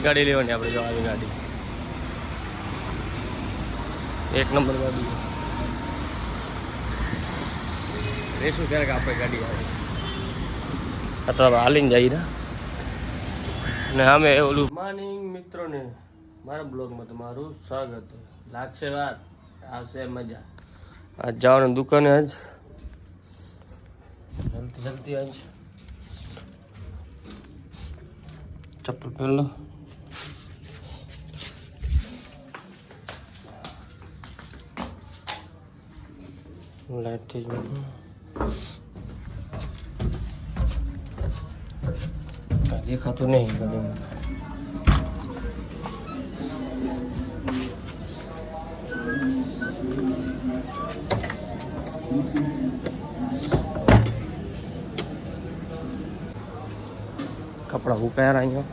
ગાડી લેવાની આપણે જો આવી ગાડી. એક નંબર ગાડી રેશું ક્યારેક આપણે ગાડી આવે. અથવા હાલીને જઈ ને. ને અમે ઓલું મોર્નિંગ મિત્રોને મારા બ્લોગમાં તમારું સ્વાગત. લાગશે વાત આવશે મજા. આજ જવાનું દુકાને આજ. જલ્દી જલ્દી આજ. ચપ્પલ પહેલો લાઈટ થઈ ગયું દેખાતું નહીં ગાડીમાં કપડા ઉપાયા અહીંયા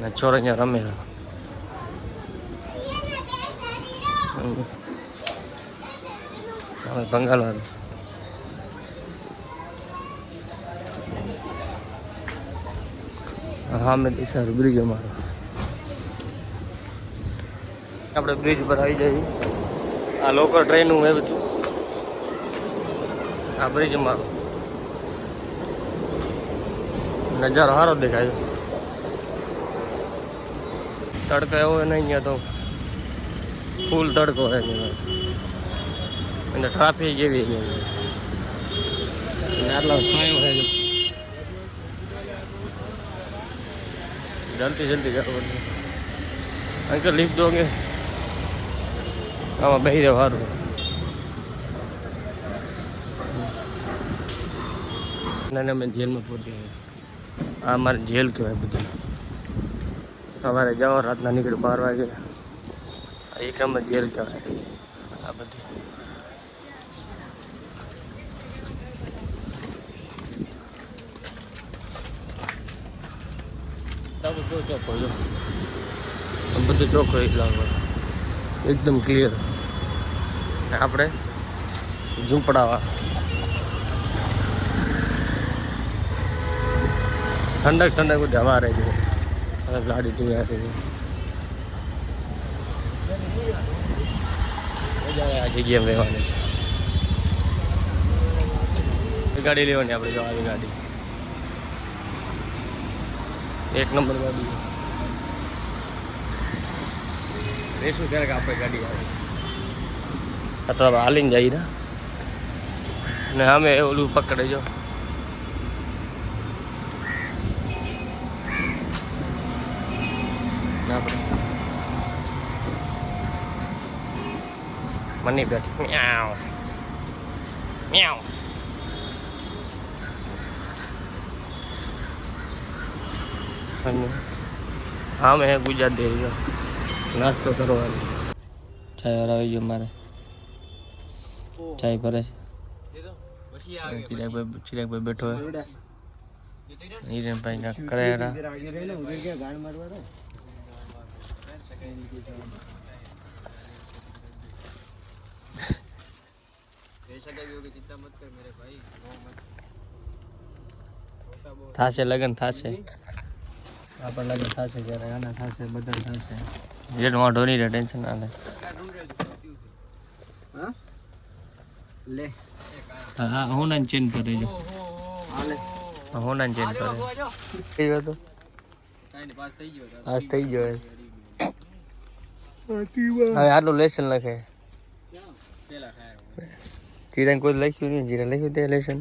ને છોરો અહીંયા રમે છે હવે બંગાળ વાળું હા મેં દેખાડું બ્રિજ અમારો આપણે બ્રિજ પર આવી જઈએ. આ લોકલ ટ્રેનનું એ બધું આ બ્રિજ અમારો નજારો સારો દેખાય તડકો એવો નહીં અહીંયા તો ફૂલ તડકો હોય અને ટ્રાફિક એવી અહીંયા અને આટલો છાંયો છે. જલ્દી જલ્દી કરવું અંકલ લીફ દોગે આમાં બેસી રહ્યો સારું ના ના મેં જેલમાં પહોંચી ગયો. આ અમારે જેલ કહેવાય બધું. સવારે જાઓ, રાતના નીકળે બાર વાગે. આ એક નંબર જેલ કહેવાય. આ બધી. બધું ચોખ્ખો બધું ચોખ્ખો એકદમ એકદમ ક્લિયર આપણે ઝૂંપડાવા. ઠંડક ઠંડક બધી હવા છે. ગાડી આવે આ જગ્યાએ રહેવાની છે ગાડી લેવાની આપણે જવાની ગાડી. એક નંબર ગાડી રેશું ક્યારેક આપણે ગાડી આવે. અથવા હાલીને જાય ને. ને અમે ઓલું પકડે જો. મની બેઠી મ્યાઉ. મ્યાઉ. અને હા મેં ગુજરાત દે નાસ્તો કરવાનો ચાય વાર આવી ગયો મારે ચાય ભરે છે ચિરાગભાઈ ચિરાગભાઈ બેઠો હોય હિરેનભાઈ ના કરાયા થાશે લગન થાશે આપણે લગન થાશે ત્યારે આના થશે બધા થશે. જેટ વાંધો નહીં રહે ટેન્શન ના લે. લે. હા હા હોનાની ચેન પર રહેજો. હાલે હા હોનાની ચેન પર કઈ હતો આજ થઈ ગયો હવે આટલું લેસન લખે. જીરાને કોઈ લખ્યું નહીં? જીરા લખ્યું તે લેસન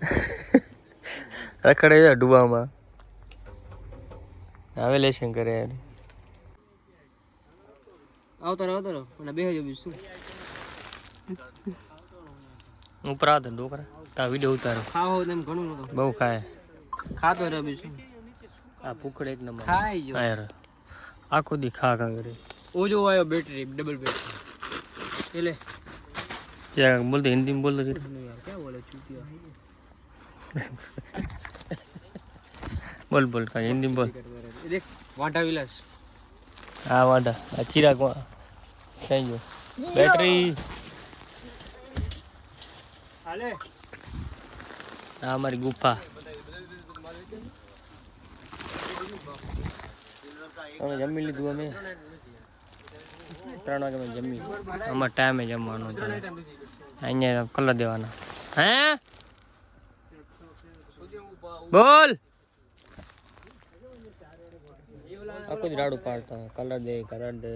રખડે છે ડુબામાં. હવે લેસન કરે યાર આવતો રહો આવતો રહો. અને બે હજુ શું? ઉપર આવતો ડોકરા તા વીડિયો ઉતારો. ખાવો તેમ ઘણું નતો બહુ ખાય. ખાતો રહ્યો બીજું આ ભૂખડ એક નંબર. ખાઈ જો. યાર આખો દી ખા કા કરે. ઓજો આવ્યો બેટરી ડબલ બેટરી એટલે ક્યાં બોલતો હિન્દીમાં બોલતો ક્યાં બોલે ચૂતિયા? બોલ બોલ કાંઈ હિન્દીમાં બોલ. દેખ વાંઢા વિલાસ. હા ચિરાગ થઈ ગયો બેટરી. હાલે. આ અમારી ગુફા. અમે જમી લીધું અમે. ત્રણ વાગે અમે જમી. અમારે ટાઈમે જમવાનો છે. અહીંયા કલર દેવાના. હે? બોલ. આખું જ રાડું પાડતા કલર દે કલર દે.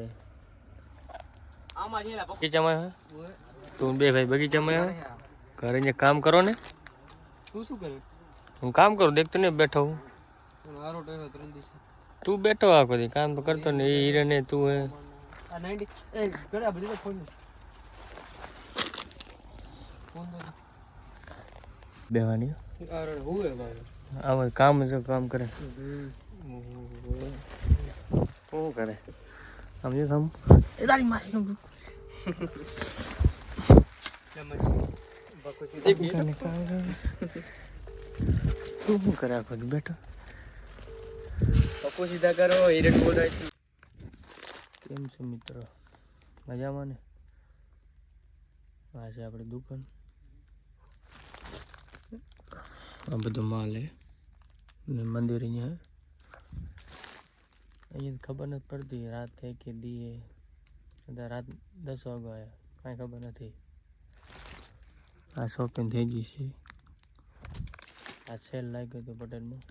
બગીચામાં હે? તું બે ભાઈ બગીચામાં? ઘરે જે કામ કરો ને. તું શું કરે? હું કામ કરું દેખતો ને બેઠો હું. તું બેઠો આખો દી કામ તો કરતો ને એ હીરે ને તું હે. આ 90 એ ઘરે આ બધી ફોન ફોન દો. બેવાની આમાં કામ જો કામ કરે. શું કરે? સમજો કામ એ તારી માસી નું તું શું કરે આખો બેઠો. પપ્પો સીધા કરો હિરેન બોલાય છે. કેમ છે મિત્રો? મજામાં ને? આ છે આપણે દુકાન. આ બધો માલ હે. ને મંદિર અહીંયા હે. અહીંયા ખબર નથી પડતી રાત થઈ કે દી હે કદાચ રાત દસ વાગ્યા કાંઈ ખબર નથી. આ શોપિંગ થઈ ગઈ છે. આ સેલ લાગ્યો હતો પટેલમાં.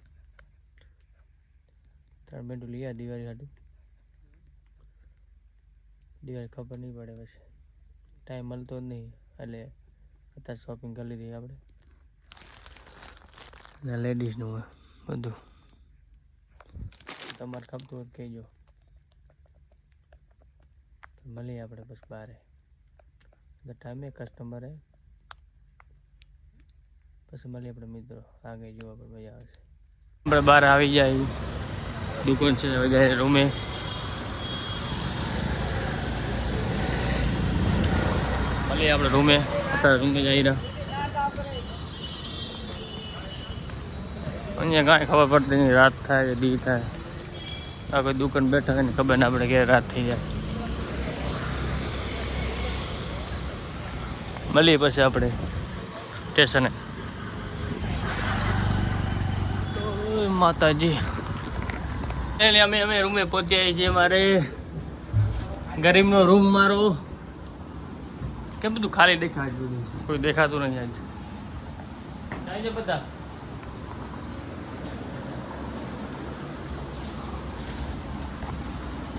ત્રણ મિનિટ લઈ આ દિવાળી હાટું. દિવાળી ખબર નહીં પડે પછી. ટાઈમ મળતો જ નહીં એટલે અત્યારે શોપિંગ કરી લીધી આપણે. ને લેડીઝનું બધું. તમારે ખપતું હોય કહેજો. મળીએ આપણે બસ બારે. ટાઈમે કસ્ટમરે પછી મળીએ આપણે મિત્રો. આગળ જોવા પણ મજા આવશે. આપણે બહાર આવી જાય દુકાન છે રૂમે. મળીએ આપણે રૂમે. અત્યારે રૂમે જઈ રહ્યા અહીંયા કાંઈ ખબર પડતી નહીં. રાત થાય કે દી થાય. આ કોઈ દુકાન બેઠા હોય ને ખબર ને આપણે ઘેર રાત થઈ જાય. મળીએ પછી આપણે સ્ટેશને. માતાજી. એટલે અમે અમે રૂમે પહોંચ્યા છીએ મારે ગરીબનો રૂમ મારો. કેમ બધું ખાલી બધું? કોઈ દેખાતું નહીં આજ. બધા.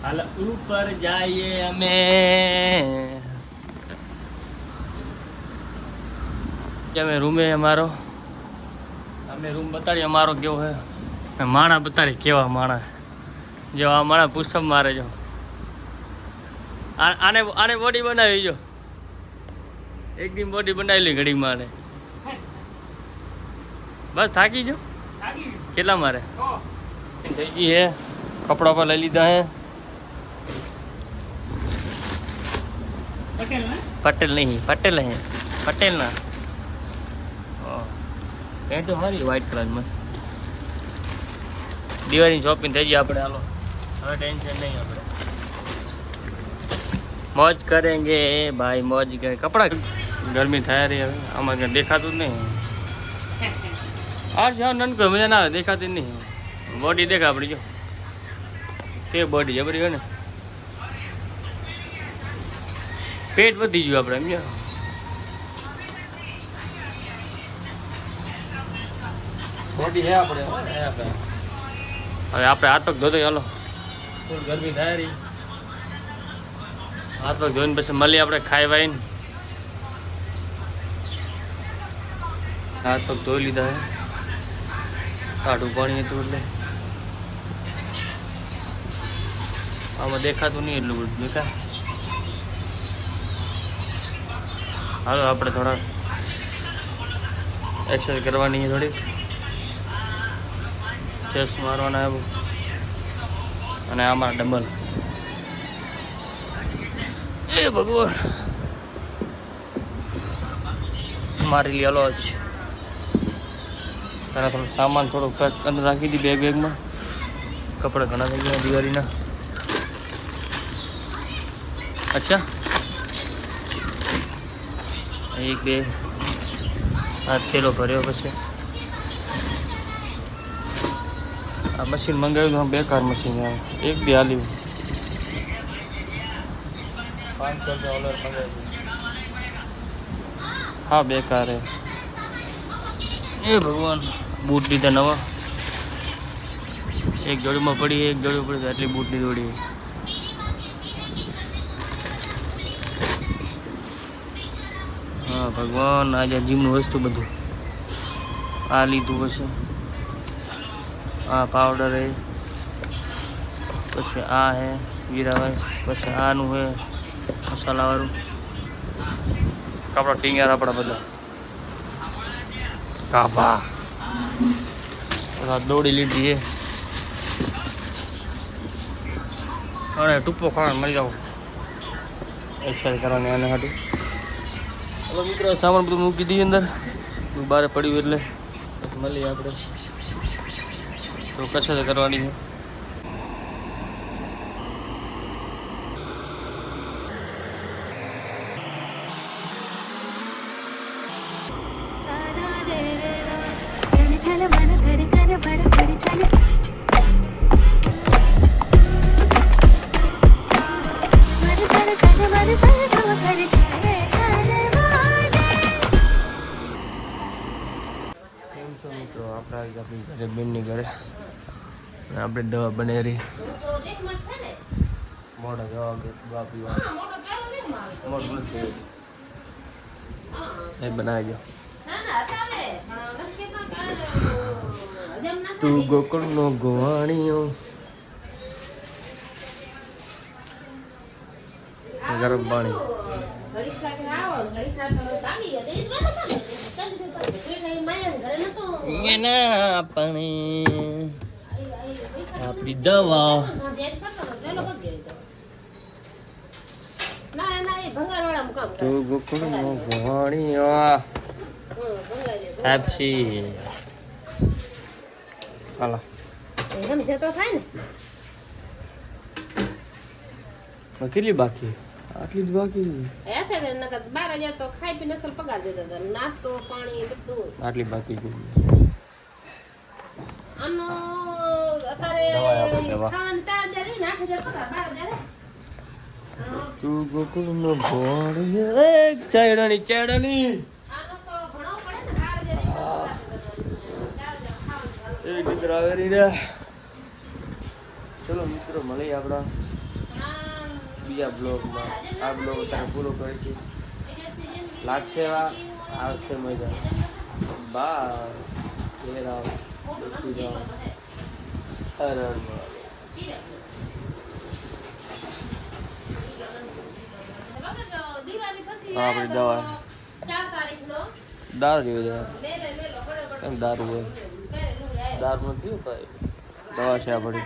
હાલ ઉપર જઈએ અમે. અમે રૂમે અમારો? અમે રૂમ બતાડીએ અમારો કેવો હે? માણા બતાડી કેવા માણા? જો આ માણા પુષ્પ મારે જો. આને આને બોડી બનાવી જો. એક દી બોડી બનાવી લી ઘડી મારે. બસ થાકી જો કેટલા મારે? થઈ ગઈ હે. કપડા પર લઈ લીધા હે. પટેલ નહીં પટેલ નહીં, પટેલ ના. પેન્ટ તો સારી વ્હાઈટ કલર મસ્ત. દિવાળીની શોપિંગ થઈ ગઈ આપણે, હાલો. હવે ટેન્શન નહીં આપણે. મોજ કરેંગે, ભાઈ, મોજ કરે. કપડા ગરમી થાય રહી હવે. આમાં કંઈ દેખાતું જ નહીં. આ છે નનકો મજા ના આવે, દેખાતી જ નહીં. બોડી દેખા આપણી, જો. તે બોડી જબરી હોય ને? પેટ વધી ગયું આપણે એમ બોડી આપણે હે આપણે. હવે આપણે હાથ પગ ધોતો ચાલો ફૂલ ગરમી થાય રહી. હાથ પગ ધોઈને પછી મળીએ આપણે ખાઈ વાઈને. હાથ પગ ધોઈ લીધા હે. કાઢું પાણી હતું એટલે. આમાં દેખાતું નહીં એટલું બધું દેખા હાલો, આપણે થોડા એક્સરસાઇઝ કરવાની છે થોડીક. ચેસ્ટ મારવાના અને આમાં ડબલ એ ભગવાન. મારી લેલો જ. તારા થોડું સામાન થોડો પેક અંદર રાખી દી બેગ બેગમાં કપડાં ઘણા થઈ ગયા દિવાળીના. અચ્છા. એક બે આ થેલો ભર્યો પછી. આ મશીન મંગાવ્યું તો બેકાર મશીન આવે. એક બે હાલ્યું હા બેકાર હે એ. ભગવાન બૂટ લીધા નવા. એક જોડીમાં પડી એક જોડી પડી આટલી બૂટની જોડી. હા, ભગવાન, આજે જીમનું વસ્તુ બધું. આ લીધું પછી. આ પાવડર હે, પછી આ હે, વીરાભાઈ, પછી આનું હે, મસાલાવાળું. કપડા ટીંગ્યા આપણા બધા. કાપા બધા દોડી લીધી છે અને ટૂંપો ખાવા મળી જાવ એક્સરસાઇઝ કરવાની એના હાટું. હવે મિત્રો, સામાન બધું મૂકી દઈએ અંદર. બહાર પડ્યું એટલે. મળીએ આપણે. તો કશે કરવાની છે. આપણે દવા બને રહી મોઢા દવા દવા પીવા. મોઢું નથી એ બનાવી દો. તું ગોકળનો ગોવાણીઓ ગરમ પાણી. ના. પાણી આપણી દવા. પેપ્સી હાલો. કેટલી બાકી? આટલી જ બાકી. એ થાય ને નકર બાર હજાર તો ખાઈ પીને પગાર દેતા નાસ્તો પાણી બધું. આટલી બાકી આનો તું એ મિત્ર આવે રહી ચલો મિત્રો મળીએ આપણા બીજા બ્લોગમાં આ બ્લોગ અત્યારે પૂરો કરે છે લાગશે એવા આવશે મજા બા ઘેર આપણી દવા. દારૂ જેવું કેમ દારૂ હોય. દારૂ નથી ભાઈ દવા છે આપણી